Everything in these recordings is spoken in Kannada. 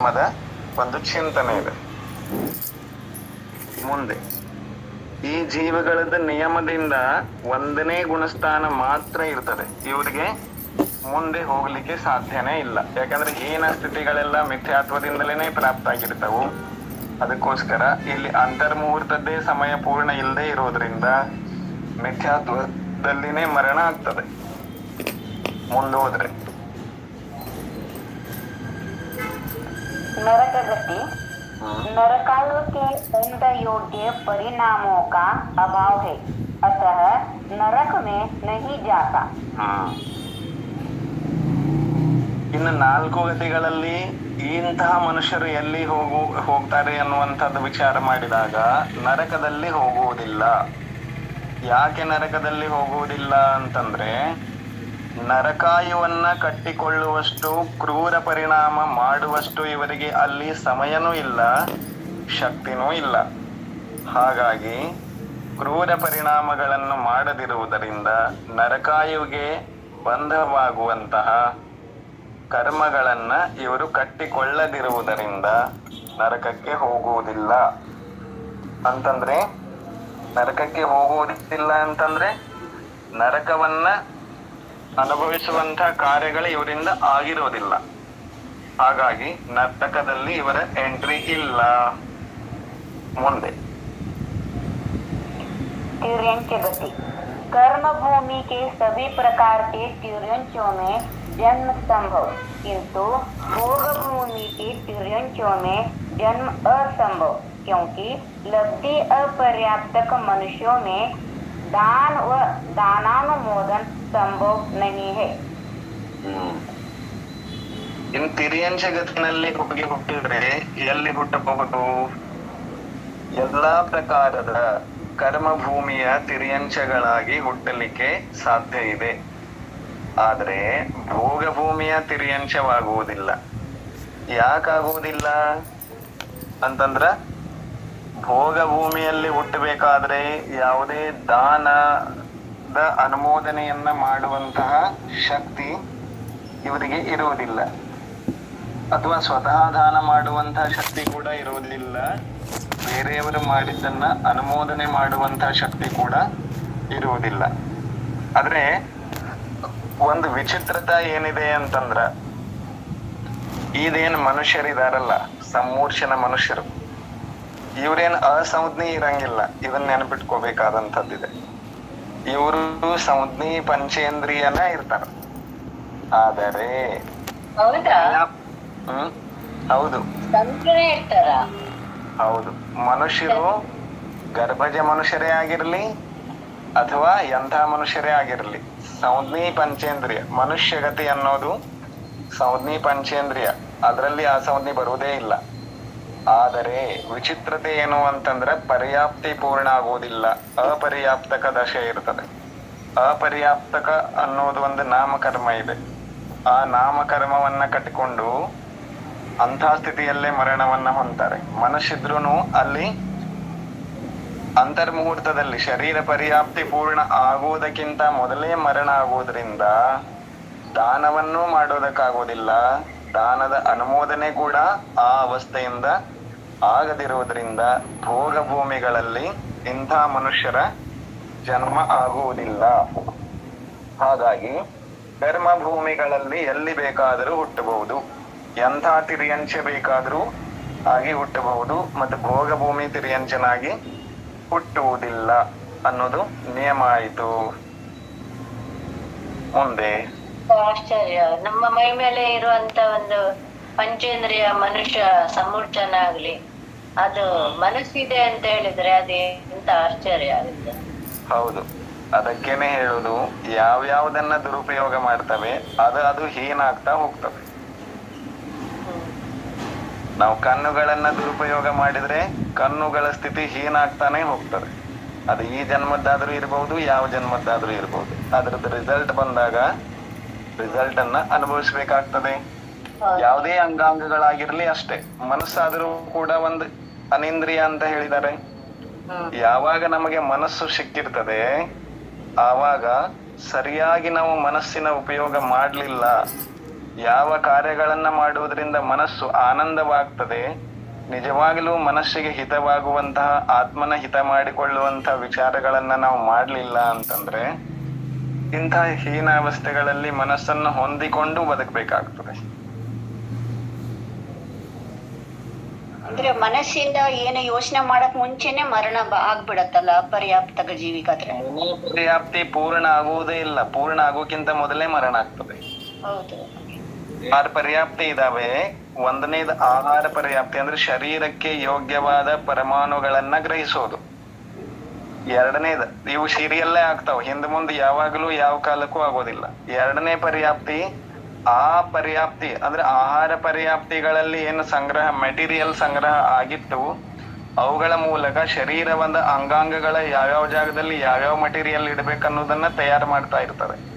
ಧರ್ಮದ ಒಂದು ಚಿಂತನೆ ಇದೆ. ಮುಂದೆ. ಈ ಜೀವಗಳದ ನಿಯಮದಿಂದ ಒಂದನೇ ಗುಣಸ್ಥಾನ ಮಾತ್ರ ಇರ್ತದೆ. ಇವರಿಗೆ ಮುಂದೆ ಹೋಗ್ಲಿಕ್ಕೆ ಸಾಧ್ಯನೇ ಇಲ್ಲ. ಯಾಕಂದ್ರೆ ಹೀನ ಸ್ಥಿತಿಗಳೆಲ್ಲ ಮಿಥ್ಯಾತ್ವದಿಂದಲೇ ಪ್ರಾಪ್ತ ಆಗಿರ್ತವು. ಅದಕ್ಕೋಸ್ಕರ ಇಲ್ಲಿ ಅಂತರ್ಮುಹೂರ್ತದ್ದೇ ಸಮಯ ಪೂರ್ಣ ಇಲ್ಲದೆ ಇರೋದ್ರಿಂದ ಮಿಥ್ಯಾತ್ವದಲ್ಲಿನೇ ಮರಣ ಆಗ್ತದೆ. ಮುಂದೋದ್ರೆ. नरक गति नरकायों के दंड योग्य परिणामों का अभाव है अतः नरक में नहीं जाता ಹ್ಮ್. ಇನ್ನು ನಾಲ್ಕು ಗತಿಗಳಲ್ಲಿ ಇಂತಹ ಮನುಷ್ಯರು ಎಲ್ಲಿ ಹೋಗು ಹೋಗ್ತಾರೆ ಅನ್ನುವಂಥದ್ದು ವಿಚಾರ ಮಾಡಿದಾಗ ನರಕದಲ್ಲಿ ಹೋಗುವುದಿಲ್ಲ ಯಾಕೆ ನರಕದಲ್ಲಿ ಹೋಗುವುದಿಲ್ಲ ಅಂತಂದ್ರೆ ನರಕಾಯುವನ್ನ ಕಟ್ಟಿಕೊಳ್ಳುವಷ್ಟು ಕ್ರೂರ ಪರಿಣಾಮ ಮಾಡುವಷ್ಟು ಇವರಿಗೆ ಅಲ್ಲಿ ಸಮಯನೂ ಇಲ್ಲ, ಶಕ್ತಿನೂ ಇಲ್ಲ. ಹಾಗಾಗಿ ಕ್ರೂರ ಪರಿಣಾಮಗಳನ್ನು ಮಾಡದಿರುವುದರಿಂದ ನರಕಾಯುಗೆ ಬಂಧವಾಗುವಂತಹ ಕರ್ಮಗಳನ್ನ ಇವರು ಕಟ್ಟಿಕೊಳ್ಳದಿರುವುದರಿಂದ ನರಕಕ್ಕೆ ಹೋಗುವುದಿಲ್ಲ. ಅಂತಂದ್ರೆ ನರಕಕ್ಕೆ ಹೋಗುವುದಿಲ್ಲ ಅಂತಂದ್ರೆ ನರಕವನ್ನ ಅನುಭವಿಸುವಂತಹ ಕಾರ್ಯಗಳು ಇವರಿಂದ ಆಗಿರೋದಿಲ್ಲ ಹಾಗಾಗಿ ನರ್ತಕದಲ್ಲಿ ಇವರ ಎಂಟ್ರಿ ಇಲ್ಲ ಮುಂದೆ तिर्यंच गति कर्म भूमि के सभी प्रकार के तिर्यंचों में जन्म संभव किंतु भोग भूमि के तिर्यंचों में जन्म असंभव क्योंकि लब्धि अपर्याप्तक मनुष्यों में दान व दानानुमोदन ಇನ್ನು ತಿರಿಯನ್ ಜಗತ್ತಿನಲ್ಲಿ ಹೋಗಿ ಹುಟ್ಟಿದ್ರೆ ಎಲ್ಲಿ ಹುಟ್ಟಬಹುದು? ಎಲ್ಲಾ ಪ್ರಕಾರದ ಕರ್ಮಭೂಮಿಯ ತಿರಿಯಂಚಗಳಾಗಿ ಹುಟ್ಟಲಿಕ್ಕೆ ಸಾಧ್ಯ ಇದೆ. ಆದರೆ ಭೋಗಭೂಮಿಯ ತಿರಿಯಂಶವಾಗುವುದಿಲ್ಲ. ಯಾಕಾಗುವುದಿಲ್ಲ? ಅಂತಂದ್ರ ಭೋಗ ಭೂಮಿಯಲ್ಲಿ ಹುಟ್ಟಬೇಕಾದ್ರೆ ಯಾವುದೇ ದಾನದ ಅನುಮೋದನೆಯನ್ನ ಮಾಡುವಂತಹ ಶಕ್ತಿ ಇವರಿಗೆ ಇರುವುದಿಲ್ಲ. ಅಥವಾ ಸ್ವತಃ ದಾನ ಮಾಡುವಂತಹ ಶಕ್ತಿ ಕೂಡ ಇರುವುದಿಲ್ಲ ಬೇರೆಯವರು ಮಾಡಿದ್ದನ್ನ ಅನುಮೋದನೆ ಮಾಡುವಂತಹ ಶಕ್ತಿ ಕೂಡ ಇರುವುದಿಲ್ಲ. ಆದ್ರೆ ಒಂದು ವಿಚಿತ್ರತ ಏನಿದೆ ಅಂತಂದ್ರ ಇದೇನ್ ಮನುಷ್ಯರಿದಾರಲ್ಲ ಸಮೂರ್ಛನ ಮನುಷ್ಯರು. ಇವ್ರೇನ್ ಅಸಂಜ್ಞಿ ಇರಂಗಿಲ್ಲ ಇದನ್ನ ನೆನಪಿಟ್ಕೋಬೇಕಾದಂಥದ್ದಿದೆ ಇವರು ಸಂಜ್ಞಿ ಪಂಚೇಂದ್ರಿಯನ ಇರ್ತಾರ. ಆದರೆ ಹೌದಾ? ಹ್ಮ್ ಹೌದು. ಹೌದು. ಮನುಷ್ಯರು ಗರ್ಭಜ ಮನುಷ್ಯರೇ ಆಗಿರ್ಲಿ ಅಥವಾ ಎಂಥ ಮನುಷ್ಯರೇ ಆಗಿರ್ಲಿ. ಸಂಜ್ಞಿ ಪಂಚೇಂದ್ರಿಯ. ಮನುಷ್ಯಗತಿ ಅನ್ನೋದು ಸಂಜ್ಞಿ ಪಂಚೇಂದ್ರಿಯ. ಅದರಲ್ಲಿ ಆ ಸಂಜ್ಞಿ ಬರುವುದೇ ಇಲ್ಲ. ಆದರೆ ವಿಚಿತ್ರತೆ ಏನು ಅಂತಂದ್ರೆ ಪರ್ಯಾಪ್ತಿ ಪೂರ್ಣ ಆಗುವುದಿಲ್ಲ. ಅಪರ್ಯಾಪ್ತಕ ದಶೆ ಇರ್ತದೆ. ಅಪರ್ಯಾಪ್ತಕ ಅನ್ನೋದು ಒಂದು ನಾಮಕರ್ಮ ಇದೆ. ಆ ನಾಮಕರ್ಮವನ್ನ ಕಟ್ಟಿಕೊಂಡು ಅಂಥ ಸ್ಥಿತಿಯಲ್ಲೇ ಮರಣವನ್ನ ಹೊಂತಾರೆ ಮನುಷ್ಯದ್ರೂ ಅಲ್ಲಿ ಅಂತರ್ಮುಹೂರ್ತದಲ್ಲಿ ಶರೀರ ಪರ್ಯಾಪ್ತಿ ಪೂರ್ಣ ಆಗುವುದಕ್ಕಿಂತ ಮೊದಲೇ ಮರಣ ಆಗುವುದರಿಂದ ದಾನವನ್ನೂ ಮಾಡೋದಕ್ಕಾಗೋದಿಲ್ಲ ದಾನದ ಅನುಮೋದನೆ ಕೂಡ ಆ ಅವಸ್ಥೆಯಿಂದ ಆಗದಿರುವುದರಿಂದ ಭೋಗ ಭೂಮಿಗಳಲ್ಲಿ ಇಂಥ ಮನುಷ್ಯರ ಜನ್ಮ ಆಗುವುದಿಲ್ಲ. ಹಾಗಾಗಿ ಕರ್ಮ ಭೂಮಿಗಳಲ್ಲಿ ಎಲ್ಲಿ ಬೇಕಾದರೂ ಹುಟ್ಟಬಹುದು. ಎಂಥ ತಿರಿಯಂಚೆ ಬೇಕಾದರೂ ಆಗಿ ಹುಟ್ಟಬಹುದು ಮತ್ತು ಭೋಗ ಭೂಮಿ ತಿರಿಯಂಚನಾಗಿ ಹುಟ್ಟುವುದಿಲ್ಲ ಅನ್ನೋದು ನಿಯಮ ಆಯಿತು. ಮುಂದೆ. ಆಶ್ಚರ್ಯ. ನಮ್ಮ ಮೈ ಮೇಲೆ ಇರುವಂತ ಒಂದು ಪಂಚೇಂದ್ರಿಯ ಮನುಷ್ಯ ಸಮೂರ್ಚನ ಆಗ್ಲಿ ಅದು ಮನಸ್ಸಿದೆ ಅಂತ ಹೇಳಿದ್ರೆ ಅದೇ ಎಂತ ಆಶ್ಚರ್ಯ ಆಗುತ್ತೆ. ಹೌದು. ಅದಕ್ಕೇನೆ ಹೇಳುದು ಯಾವ್ಯಾವುದನ್ನ ದುರುಪಯೋಗ ಮಾಡ್ತವೆ ಅದು ಅದು ಹೀನಾಗ್ತಾ ಹೋಗ್ತವೆ. ನಾವು ಕಣ್ಣುಗಳನ್ನ ದುರುಪಯೋಗ ಮಾಡಿದ್ರೆ ಕಣ್ಣುಗಳ ಸ್ಥಿತಿ ಹೀನಾಗ್ತಾನೆ ಹೋಗ್ತದೆ. ಅದು ಈ ಜನ್ಮದ್ದಾದ್ರೂ ಇರಬಹುದು ಯಾವ ಜನ್ಮದ್ದಾದ್ರೂ ಇರಬಹುದು ಅದ್ರದ್ದು ರಿಸಲ್ಟ್ ಬಂದಾಗ ರಿಸಲ್ಟ್ ಅನ್ನ ಅನುಭವಿಸಬೇಕಾಗ್ತದೆ. ಯಾವುದೇ ಅಂಗಾಂಗಗಳಾಗಿರ್ಲಿ ಅಷ್ಟೇ ಮನಸ್ಸಾದರೂ ಕೂಡ ಒಂದು ಅನಿಂದ್ರಿಯ ಅಂತ ಹೇಳಿದ್ದಾರೆ. ಯಾವಾಗ ನಮಗೆ ಮನಸ್ಸು ಸಿಕ್ಕಿರ್ತದೆ ಆವಾಗ ಸರಿಯಾಗಿ ನಾವು ಮನಸ್ಸಿನ ಉಪಯೋಗ ಮಾಡಲಿಲ್ಲ ಯಾವ ಕಾರ್ಯಗಳನ್ನ ಮಾಡುವುದರಿಂದ ಮನಸ್ಸು ಆನಂದವಾಗ್ತದೆ ನಿಜವಾಗಲೂ ಮನಸ್ಸಿಗೆ ಹಿತವಾಗುವಂತಹ ಆತ್ಮನ ಹಿತ ಮಾಡಿಕೊಳ್ಳುವಂತಹ ವಿಚಾರಗಳನ್ನ ನಾವು ಮಾಡಲಿಲ್ಲ ಅಂತಂದ್ರೆ ಇಂತಹ ಹೀನಾವಸ್ಥೆಗಳಲ್ಲಿ ಮನಸ್ಸನ್ನು ಹೊಂದಿಕೊಂಡು ಬದುಕಬೇಕಾಗ್ತದೆ. ಅಂದ್ರೆ ಮನಸ್ಸಿಂದ ಏನು ಯೋಚನೆ ಮಾಡಕ್ ಮುಂಚೆನೆ ಮರಣ ಆಗ್ಬಿಡತ್ತಲ್ಲ ಅಪರ್ಯಾಪ್ತ ಜೀವಿಗಾದ್ರೆ ಪರ್ಯಾಪ್ತಿ ಪೂರ್ಣ ಆಗುವುದೇ ಇಲ್ಲ. ಪೂರ್ಣ ಆಗೋಕ್ಕಿಂತ ಮೊದಲೇ ಮರಣ ಆಗ್ತದೆ. ಹೌದು. ಆರು ಪರ್ಯಾಪ್ತಿ ಇದಾವೆ ಒಂದನೇದು ಆಹಾರ ಪರ್ಯಾಪ್ತಿ ಅಂದ್ರೆ ಶರೀರಕ್ಕೆ ಯೋಗ್ಯವಾದ ಪರಮಾಣುಗಳನ್ನ ಗ್ರಹಿಸೋದು. ಎರಡನೇದು, ಇವು ಸೀರಿಯಲ್ಲೇ ಆಗ್ತಾವ. ಹಿಂದ್ ಮುಂದೆ ಯಾವಾಗಲೂ ಯಾವ ಕಾಲಕ್ಕೂ ಆಗೋದಿಲ್ಲ. ಎರಡನೇ ಪರ್ಯಾಪ್ತಿ, ಆ ಪರ್ಯಾಪ್ತಿ, ಅಂದ್ರೆ ಆಹಾರ ಪರ್ಯಾಪ್ತಿಗಳಲ್ಲಿ ಏನು ಸಂಗ್ರಹ ಮೆಟೀರಿಯಲ್ ಸಂಗ್ರಹ ಆಗಿತ್ತು, ಅವುಗಳ ಮೂಲಕ ಶರೀರವಂದ ಅಂಗಾಂಗಗಳ ಯಾವ್ಯಾವ ಜಾಗದಲ್ಲಿ ಯಾವ್ಯಾವ ಮಟೀರಿಯಲ್ ಇಡಬೇಕನ್ನೋದನ್ನ ತಯಾರು ಮಾಡ್ತಾ ಇರ್ತಾರೆ.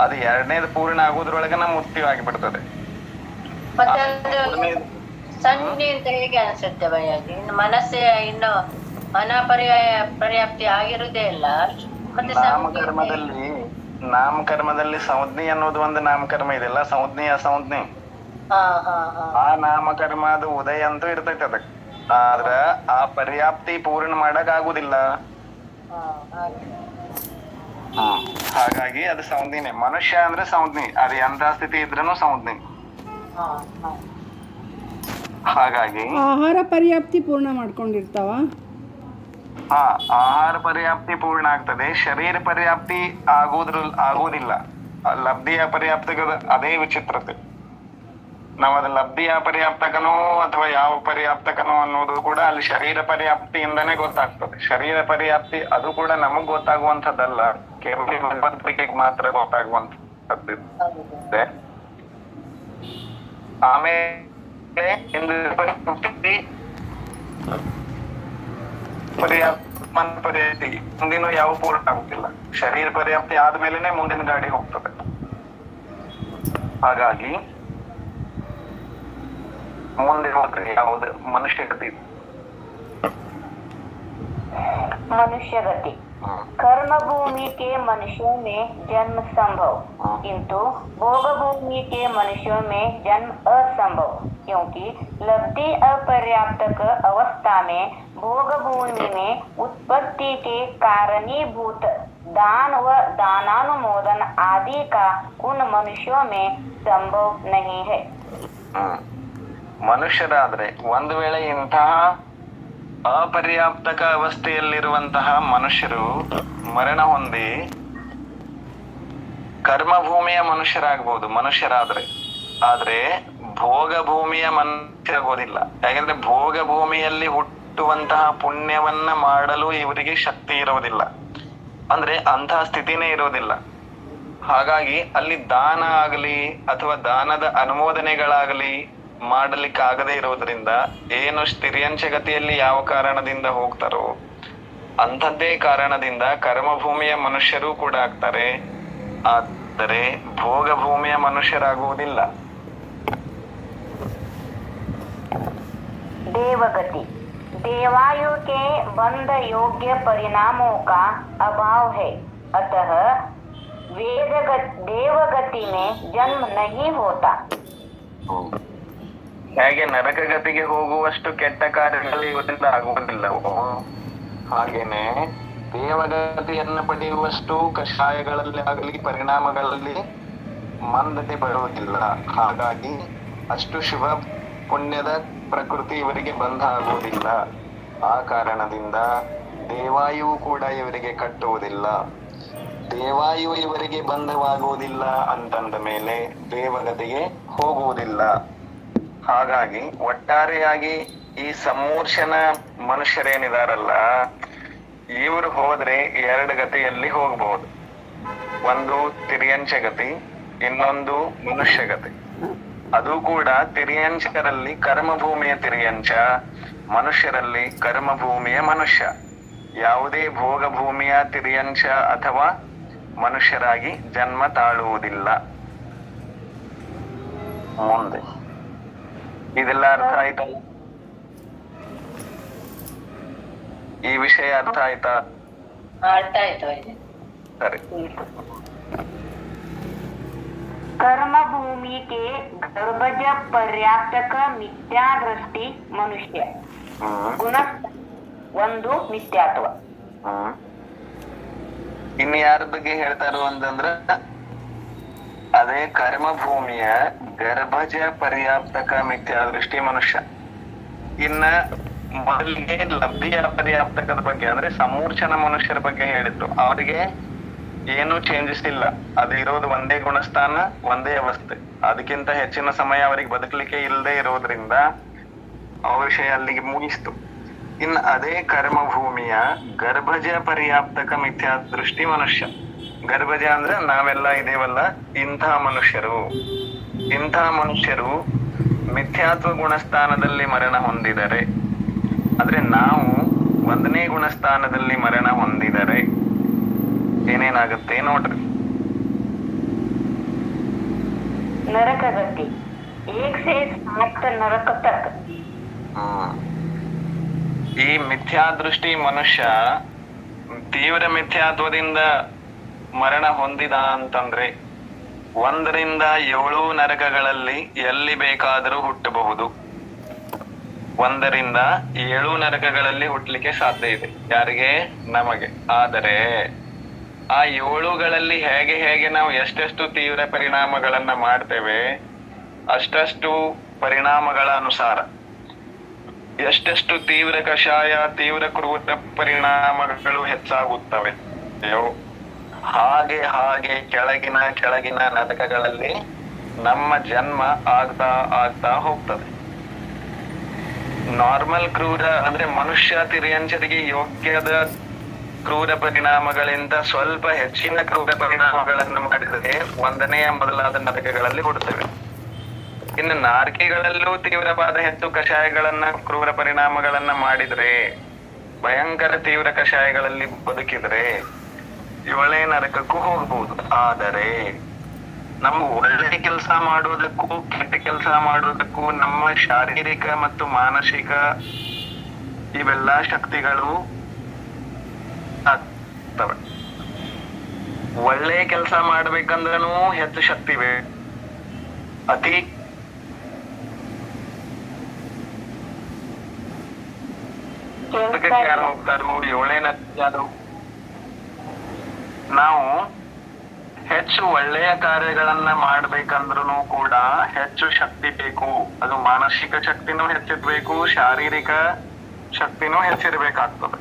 ಅದು ಎರಡನೇದು ಪೂರ್ಣ ಆಗೋದ್ರೊಳಗೆ ನಮ್ಮ ಮುಕ್ತಿ ಆಗಿಬಿಡ್ತದೆ ಮತ್ತೆ ಅದು ಸನ್ನಿ ಅಂತ ಹೇಗೆ ಅನ್ಸುತ್ತೆ ಭಯ್ಯಾಜಿ ಇನ್ನು ಮನಸ್ಸೇ ಇನ್ನು ಅನಾಪರ್ಯಾಯ ಪರ್ಯಾಪ್ತಿ ಆಗಿರುದೇ ಇಲ್ಲ. ಮತ್ತೆ ನಾಮಕರ್ಮದಲ್ಲಿ ನಾಮಕರ್ಮದಲ್ಲಿ ಸಂಜ್ಞೆ ಅನ್ನೋದು ಒಂದು ನಾಮಕರ್ಮ ಇದೆಲ್ಲ ಸಂಜ್ಞೆ ಅಸಂಜ್ಞೆ ಆ ನಾಮಕರ್ಮ ಅದು ಉದಯ ಅಂತೂ ಇರ್ತೈತೆ ಅದಕ್ಕೆ. ಆದ್ರ ಆ ಪರ್ಯಾಪ್ತಿ ಪೂರ್ಣ ಮಾಡಕ್ ಆಗುದಿಲ್ಲ ಹಾಗಾಗಿ ಅದು ಸಂಜ್ಞೆನೆ ಮನುಷ್ಯ ಅಂದ್ರೆ ಸಂಜ್ಞೆ ಅದು ಎಂತ ಸ್ಥಿತಿ ಇದ್ರೂ ಸಂಜ್ಞೆ ಹಾಗಾಗಿ ಆಹಾರ ಪರ್ಯಾಪ್ತಿ ಪೂರ್ಣ ಮಾಡ್ಕೊಂಡಿರ್ತಾವ? ಹಾ ಆಹಾರ ಪರ್ಯಾಪ್ತಿ ಪೂರ್ಣ ಆಗ್ತದೆ. ಶರೀರ ಪರ್ಯಾಪ್ತಿ ಆಗೋದ್ರ ಆಗೋದಿಲ್ಲ. ಆ ಲಬ್ಧಿಯ ಪರ್ಯಾಪ್ತಕದ ಅದೇ ವಿಚಿತ್ರತೆ. ನಾವು ಅದು ಲಬ್ಧಿಯ ಪರ್ಯಾಪ್ತಕನೋ ಅಥವಾ ಯಾವ ಪರ್ಯಾಪ್ತಕನೋ ಅನ್ನೋದು ಕೂಡ ಅಲ್ಲಿ ಶರೀರ ಪರ್ಯಾಪ್ತಿಯಿಂದನೇ ಗೊತ್ತಾಗ್ತದೆ. ಶರೀರ ಪರ್ಯಾಪ್ತಿ ಅದು ಕೂಡ ನಮಗ್ ಗೊತ್ತಾಗುವಂತದ್ದಲ್ಲ ಕೇವಲ ಭಗವಂತರಿಗೆ ಮಾತ್ರ ಗೊತ್ತಾಗುವಂತದ್ದು ಆಮೇಲೆ ಪರ್ಯಾಪ್ತಿ ಮುಂದಿನ ಯಾವ ಪೂರ್ಣ ಆಗುತ್ತಿಲ್ಲ. ಶರೀರ ಪರ್ಯಾಪ್ತಿ ಆದ್ಮೇಲೆನೆ ಮುಂದಿನ ಗಾಡಿ ಹೋಗ್ತದೆ. ಹಾಗಾಗಿ ಮುಂದೆ ಹೋಗ್ರಿ ಯಾವ್ದು ಮನುಷ್ಯ ಗತಿ मनुष्य गति कर्म भूमि के मनुष्यों में जन्म संभव किंतु भोग भूमि के मनुष्यों में जन्म असंभव क्योंकि लब्धि अपर्याप्तक अवस्था में भोग भूमि में उत्पत्ति के कारणीभूत दान व दानानुमोदन आदि का उन मनुष्यों में संभव नहीं है ಹ್ಮ್ ಮನುಷ್ಯರಾದ್ರೆ ಒಂದು ವೇಳೆ ಇಂತಹ ಅಪರ್ಯಾಪ್ತಕ ಅವಸ್ಥೆಯಲ್ಲಿರುವಂತಹ ಮನುಷ್ಯರು ಮರಣ ಹೊಂದಿ ಕರ್ಮಭೂಮಿಯ ಮನುಷ್ಯರಾಗ್ಬೋದು, ಮನುಷ್ಯರಾದ್ರೆ. ಆದ್ರೆ ಭೋಗ ಭೂಮಿಯ ಮನುಷ್ಯರಾಗೋದಿಲ್ಲ. ಯಾಕಂದ್ರೆ ಭೋಗ ಭೂಮಿಯಲ್ಲಿ ಹುಟ್ಟುವಂತಹ ಪುಣ್ಯವನ್ನ ಮಾಡಲು ಇವರಿಗೆ ಶಕ್ತಿ ಇರೋದಿಲ್ಲ. ಅಂದ್ರೆ ಅಂತಹ ಸ್ಥಿತಿನೇ ಇರೋದಿಲ್ಲ. ಹಾಗಾಗಿ ಅಲ್ಲಿ ದಾನ ಆಗಲಿ ಅಥವಾ ದಾನದ ಅನುಮೋದನೆಗಳಾಗಲಿ ಮಾಡಲಿಕ್ಕೆ ಆಗದೇ ಇರೋದ್ರಿಂದ ಏನು ಸ್ಥಿರ್ಯಂಶ ಗತಿಯಲ್ಲಿ ಯಾವ ಕಾರಣದಿಂದ ಹೋಗ್ತಾರೋ ಅಂಥದ್ದೇ ಕಾರಣದಿಂದ ಕರ್ಮಭೂಮಿಯ ಮನುಷ್ಯರು ಕೂಡ ಆಗ್ತಾರೆ ಆದರೆ ಭೋಗ ಭೂಮಿಯ ಮನುಷ್ಯರಾಗುವುದಿಲ್ಲ देवगति देवायु के बंध योग्य परिणामों का अभाव है अतः वेदगत देवगति में जन्म नहीं होता ಹೇಗೆ ನರಕಗತಿಗೆ ಹೋಗುವಷ್ಟು ಕೆಟ್ಟ ಕಾರ್ಯಗಳು ಇವರಿಂದ ಆಗುವುದಿಲ್ಲವೋ ಹಾಗೇನೆ ದೇವಗತಿಯನ್ನು ಪಡೆಯುವಷ್ಟು ಕಷಾಯಗಳಲ್ಲಿ ಆಗಲಿ, ಪರಿಣಾಮಗಳಲ್ಲಿ ಮಂದತೆ ಬರುವುದಿಲ್ಲ. ಹಾಗಾಗಿ ಅಷ್ಟು ಶುಭ ಪುಣ್ಯದ ಪ್ರಕೃತಿ ಇವರಿಗೆ ಬಂಧ ಆಗುವುದಿಲ್ಲ. ಆ ಕಾರಣದಿಂದ ದೇವಾಯು ಕೂಡ ಇವರಿಗೆ ಕಟ್ಟುವುದಿಲ್ಲ. ದೇವಾಯು ಇವರಿಗೆ ಬಂಧವಾಗುವುದಿಲ್ಲ ಅಂತಂದ ಮೇಲೆ ದೇವಗತಿಗೆ ಹೋಗುವುದಿಲ್ಲ. ಹಾಗಾಗಿ ಒಟ್ಟಾರೆಯಾಗಿ ಈ ಸಮೂರ್ಷನ ಮನುಷ್ಯರೇನಿದಾರಲ್ಲ, ಇವರು ಹೋದ್ರೆ ಎರಡು ಗತಿಯಲ್ಲಿ ಹೋಗಬಹುದು ಒಂದು ತಿರಿಯಂಚ ಗತಿ, ಇನ್ನೊಂದು ಮನುಷ್ಯ ಗತಿ. ಅದು ಕೂಡ ತಿರಿಯಂಚರಲ್ಲಿ ಕರ್ಮಭೂಮಿಯ ತಿರಿಯಂಚ, ಮನುಷ್ಯರಲ್ಲಿ ಕರ್ಮಭೂಮಿಯ ಮನುಷ್ಯ. ಯಾವುದೇ ಭೋಗ ಭೂಮಿಯ ತಿರಿಯಂಚ ಅಥವಾ ಮನುಷ್ಯರಾಗಿ ಜನ್ಮ ತಾಳುವುದಿಲ್ಲ. ಮುಂದೆ. ಇದೆಲ್ಲ ಅರ್ಥ ಆಯ್ತಾ? ಈ ವಿಷಯ ಅರ್ಥ ಆಯ್ತಾ? ಅರ್ಥ ಆಯ್ತು ಸರಿ. ಕರ್ಮ भूमि के ಪರ್ಯಾಪ್ತಕ ಮಿಥ್ಯಾ ದೃಷ್ಟಿ ಮನುಷ್ಯ ಗುಣ ಒಂದು ಮಿಥ್ಯಾತ್ವ. ಇನ್ನು ಯಾರ ಬಗ್ಗೆ ಹೇಳ್ತಾರೋ ಅಂತಂದ್ರೆ ಅದೇ ಕರ್ಮಭೂಮಿಯ ಗರ್ಭಜ ಪರ್ಯಾಪ್ತಕ ಮಿಥ್ಯಾ ದೃಷ್ಟಿ ಮನುಷ್ಯ. ಇನ್ನ ಮೊದಲಿಗೆ ಲಬ್ಧಿಯ ಪರ್ಯಾಪ್ತಕದ ಬಗ್ಗೆ, ಅಂದ್ರೆ ಸಮೂರ್ಛನ ಮನುಷ್ಯರ ಬಗ್ಗೆ ಹೇಳಿದ್ರು. ಅವರಿಗೆ ಏನು ಚೇಂಜಸ್ ಇಲ್ಲ. ಅದು ಇರೋದು ಒಂದೇ ಗುಣಸ್ಥಾನ, ಒಂದೇ ಅವಸ್ಥೆ. ಅದಕ್ಕಿಂತ ಹೆಚ್ಚಿನ ಸಮಯ ಅವರಿಗೆ ಬದುಕಲಿಕ್ಕೆ ಇಲ್ಲದೆ ಇರೋದ್ರಿಂದ ಆ ವಿಷಯ ಅಲ್ಲಿಗೆ ಮುಗಿಸ್ತು. ಇನ್ನು ಅದೇ ಕರ್ಮಭೂಮಿಯ ಗರ್ಭಜ ಪರ್ಯಾಪ್ತಕ ಮಿಥ್ಯಾ ದೃಷ್ಟಿ ಮನುಷ್ಯ. ಗರ್ಭಜ ಅಂದ್ರೆ ನಾವೆಲ್ಲ ಇದೇವಲ್ಲ ಇಂಥ ಮನುಷ್ಯರು. ಇಂಥ ಮನುಷ್ಯರು ಮಿಥ್ಯಾತ್ವ ಗುಣಸ್ಥಾನದಲ್ಲಿ ಮರಣ ಹೊಂದಿದರೆ ಆದ್ರೆ ನಾವು ಒಂದನೇ ಗುಣಸ್ಥಾನದಲ್ಲಿ ಮರಣ ಹೊಂದಿದರೆ ಏನೇನಾಗುತ್ತೆ ನೋಡ್ರಿ. ಈ ಮಿಥ್ಯಾ ದೃಷ್ಟಿ ಮನುಷ್ಯ ತೀವ್ರ ಮಿಥ್ಯಾತ್ವದಿಂದ ಮರಣ ಹೊಂದಿದ ಅಂತಂದ್ರೆ ಒಂದರಿಂದ ಏಳು ನರಕಗಳಲ್ಲಿ ಎಲ್ಲಿ ಬೇಕಾದರೂ ಹುಟ್ಟಬಹುದು. ಒಂದರಿಂದ ಏಳು ನರಕಗಳಲ್ಲಿ ಹುಟ್ಟಲಿಕ್ಕೆ ಸಾಧ್ಯ ಇದೆ. ಯಾರಿಗೆ? ನಮಗೆ. ಆದರೆ ಆ ಏಳುಗಳಲ್ಲಿ ಹೇಗೆ ಹೇಗೆ ನಾವು ಎಷ್ಟೆಷ್ಟು ತೀವ್ರ ಪರಿಣಾಮಗಳನ್ನ ಮಾಡ್ತೇವೆ, ಅಷ್ಟಷ್ಟು ಪರಿಣಾಮಗಳ ಅನುಸಾರ. ಎಷ್ಟೆಷ್ಟು ತೀವ್ರ ಕಷಾಯ, ತೀವ್ರ ಕ್ರೂರ ಪರಿಣಾಮಗಳು ಹೆಚ್ಚಾಗುತ್ತವೆ. ಹಾಗೆ ಹಾಗೆ ಕೆಳಗಿನ ಕೆಳಗಿನ ನಾಟಕಗಳಲ್ಲಿ ನಮ್ಮ ಜನ್ಮ ಆಗ್ತಾ ಆಗ್ತಾ ಹೋಗ್ತದೆ. ನಾರ್ಮಲ್ ಕ್ರೂರ ಅಂದ್ರೆ ಮನುಷ್ಯ ತಿರಿಯಂಚರಿಗೆ ಯೋಗ್ಯದ ಕ್ರೂರ ಪರಿಣಾಮಗಳಿಂದ ಸ್ವಲ್ಪ ಹೆಚ್ಚಿನ ಕ್ರೂರ ಪರಿಣಾಮಗಳನ್ನು ಮಾಡಿದರೆ ಒಂದನೆಯ ಮೊದಲಾದ ನಾಟಕಗಳಲ್ಲಿ ಹುಡುತ್ತವೆ ಇನ್ನು ನಾರ್ಕಿಗಳಲ್ಲೂ ತೀವ್ರವಾದ ಹೆಚ್ಚು ಕಷಾಯಗಳನ್ನ, ಕ್ರೂರ ಪರಿಣಾಮಗಳನ್ನ ಮಾಡಿದ್ರೆ, ಭಯಂಕರ ತೀವ್ರ ಕಷಾಯಗಳಲ್ಲಿ ಬದುಕಿದ್ರೆ ಏಳನೇ ನರಕಕ್ಕೂ ಹೋಗಬಹುದು ಆದರೆ ನಾವು ಒಳ್ಳೆ ಕೆಲಸ ಮಾಡೋದಕ್ಕೂ ಕೆಟ್ಟ ಕೆಲಸ ಮಾಡೋದಕ್ಕೂ ನಮ್ಮ ಶಾರೀರಿಕ ಮತ್ತು ಮಾನಸಿಕ ಇವೆಲ್ಲಾ ಶಕ್ತಿಗಳು ಆಗ್ತವೆ. ಒಳ್ಳೆ ಕೆಲಸ ಮಾಡ್ಬೇಕಂದ್ರೂ ಹೆಚ್ಚು ಶಕ್ತಿ ಬೇಕು. ಅತಿ ಯಾರು ಹೋಗ್ತಾರೋ ಏಳನೇ ಯಾರು ನಾವು ಹೆಚ್ಚು ಒಳ್ಳೆಯ ಕಾರ್ಯಗಳನ್ನ ಮಾಡ್ಬೇಕಂದ್ರೂ ಕೂಡ ಹೆಚ್ಚು ಶಕ್ತಿ ಬೇಕು. ಅದು ಮಾನಸಿಕ ಶಕ್ತಿನೂ ಹೆಚ್ಚಿರ್ಬೇಕು, ಶಾರೀರಿಕ ಶಕ್ತಿನೂ ಹೆಚ್ಚಿರ್ಬೇಕಾಗ್ತದೆ.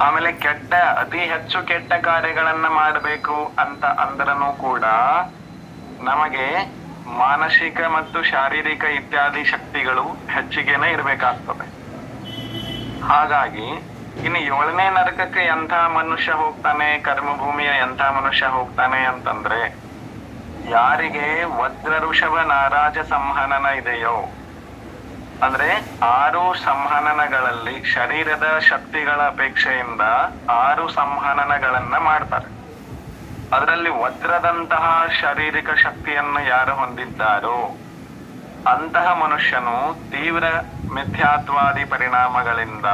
ಆಮೇಲೆ ಕೆಟ್ಟ, ಅತಿ ಹೆಚ್ಚು ಕೆಟ್ಟ ಕಾರ್ಯಗಳನ್ನ ಮಾಡಬೇಕು ಅಂತ ಅಂದ್ರೂ ಕೂಡ ನಮಗೆ ಮಾನಸಿಕ ಮತ್ತು ಶಾರೀರಿಕ ಇತ್ಯಾದಿ ಶಕ್ತಿಗಳು ಹೆಚ್ಚಿಗೆನೆ ಇರಬೇಕಾಗ್ತದೆ. ಹಾಗಾಗಿ ಇನ್ನು ಏಳನೇ ನರಕಕ್ಕೆ ಎಂಥ ಮನುಷ್ಯ ಹೋಗ್ತಾನೆ? ಕರ್ಮಭೂಮಿಯ ಎಂಥ ಮನುಷ್ಯ ಹೋಗ್ತಾನೆ ಅಂತಂದ್ರೆ, ಯಾರಿಗೆ ವಜ್ರ ಋಷಭ ನಾರಾಜ ಸಂಹನನ ಇದೆಯೋ, ಅಂದ್ರೆ ಆರು ಸಂಹನನಗಳಲ್ಲಿ ಶರೀರದ ಶಕ್ತಿಗಳ ಅಪೇಕ್ಷೆಯಿಂದ ಆರು ಸಂಹನನಗಳನ್ನ ಮಾಡ್ತಾರೆ. ಅದರಲ್ಲಿ ವಜ್ರದಂತಹ ಶಾರೀರಿಕ ಶಕ್ತಿಯನ್ನು ಯಾರು ಹೊಂದಿದ್ದಾರೋ, ಅಂತಹ ಮನುಷ್ಯನು ತೀವ್ರ ಮಿಥ್ಯಾತ್ವಾದಿ ಪರಿಣಾಮಗಳಿಂದ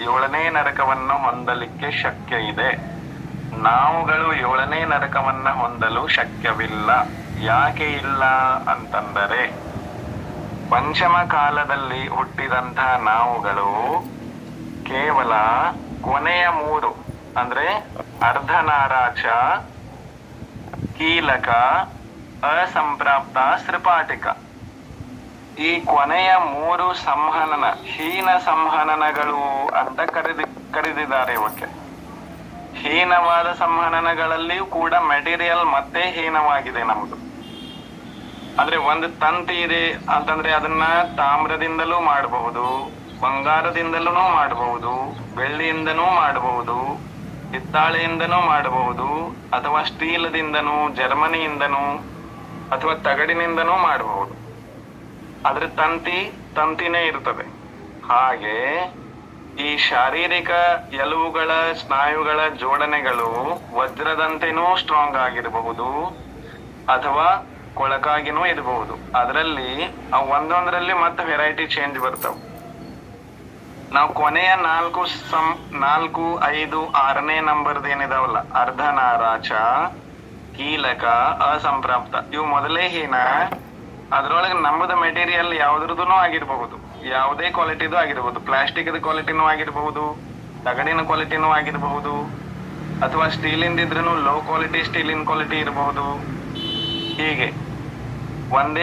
ಏಳನೇ ನರಕವನ್ನು ಹೊಂದಲಿಕ್ಕೆ ಶಕ್ಯ ಇದೆ ನಾವುಗಳು ಏಳನೇ ನರಕವನ್ನ ಹೊಂದಲು ಶಕ್ಯವಿಲ್ಲ. ಯಾಕೆ ಇಲ್ಲ ಅಂತಂದರೆ, ಪಂಚಮ ಕಾಲದಲ್ಲಿ ಹುಟ್ಟಿದಂತಹ ನಾವುಗಳು ಕೇವಲ ಕೊನೆಯ ಮೂರು, ಅಂದ್ರೆ ಅರ್ಧನಾರಾಚ, ಕೀಲಕ, ಅಸಂಪ್ರಾಪ್ತ, ಸೃಪಾಟಿಕ. ಈ ಕೊನೆಯ ಮೂರು ಸಂಹನನ, ಹೀನ ಸಂಹನನಗಳು ಅಂತ ಕರೆದಿ, ಕರೆದಿದ್ದಾರೆ ಇವಕ್ಕೆ. ಹೀನವಾದ ಸಂಹನನಗಳಲ್ಲಿಯೂ ಕೂಡ ಮೆಟೀರಿಯಲ್ ಮತ್ತೆ ಹೀನವಾಗಿದೆ ನಮ್ದು. ಅಂದ್ರೆ ಒಂದು ತಂತಿ ಇದೆ ಅಂತಂದ್ರೆ ಅದನ್ನ ತಾಮ್ರದಿಂದಲೂ ಮಾಡಬಹುದು ಬಂಗಾರದಿಂದಲೂ ಮಾಡಬಹುದು, ಬೆಳ್ಳಿಯಿಂದನೂ ಮಾಡಬಹುದು, ಹಿತ್ತಾಳೆಯಿಂದನೂ ಮಾಡಬಹುದು, ಅಥವಾ ಸ್ಟೀಲದಿಂದನೂ, ಜರ್ಮನಿಯಿಂದನೂ, ಅಥವಾ ತಗಡಿನಿಂದನೂ ಮಾಡಬಹುದು. ಆದ್ರೆ ತಂತಿ ತಂತಿನೇ ಇರ್ತದೆ. ಹಾಗೆ ಈ ಶಾರೀರಿಕ ಎಲುಬುಗಳ, ಸ್ನಾಯುಗಳ ಜೋಡಣೆಗಳು ವಜ್ರದಂತೆನೂ ಸ್ಟ್ರಾಂಗ್ ಆಗಿರಬಹುದು ಅಥವಾ ಕೊಳಕಾಗಿನೂ ಇರಬಹುದು. ಅದರಲ್ಲಿ ಆ ಒಂದೊಂದರಲ್ಲಿ ಮತ್ತೆ ವೆರೈಟಿ ಚೇಂಜ್ ಬರ್ತವೆ. ನಾವು ಕೊನೆಯ ನಾಲ್ಕು ಸಂ, ನಾಲ್ಕು, ಐದು, ಆರನೇ ನಂಬರ್ದ ಏನಿದಾವಲ್ಲ, ಅರ್ಧನಾರಾಚ, ಕೀಲಕ, ಅಸಂಪ್ರಾಪ್ತ, ಇವು ಮೊದಲೇ ಹೀನ ಅದ್ರೊಳಗೆ ನಮ್ಮದ ಮೆಟೀರಿಯಲ್ ಯಾವ್ದ್ರದ್ದು ಆಗಿರಬಹುದು. ಯಾವುದೇ ಕ್ವಾಲಿಟಿದು ಆಗಿರಬಹುದು. ಪ್ಲಾಸ್ಟಿಕ್ ಕ್ವಾಲಿಟಿನೂ ಆಗಿರಬಹುದು, ತಗಡಿನ ಕ್ವಾಲಿಟಿನೂ ಆಗಿರಬಹುದು, ಅಥವಾ ಸ್ಟೀಲಿಂದ ಇದ್ರೂ ಲೋ ಕ್ವಾಲಿಟಿ ಸ್ಟೀಲಿನ ಕ್ವಾಲಿಟಿ ಇರಬಹುದು. ಹೀಗೆ. ಒಂದೇ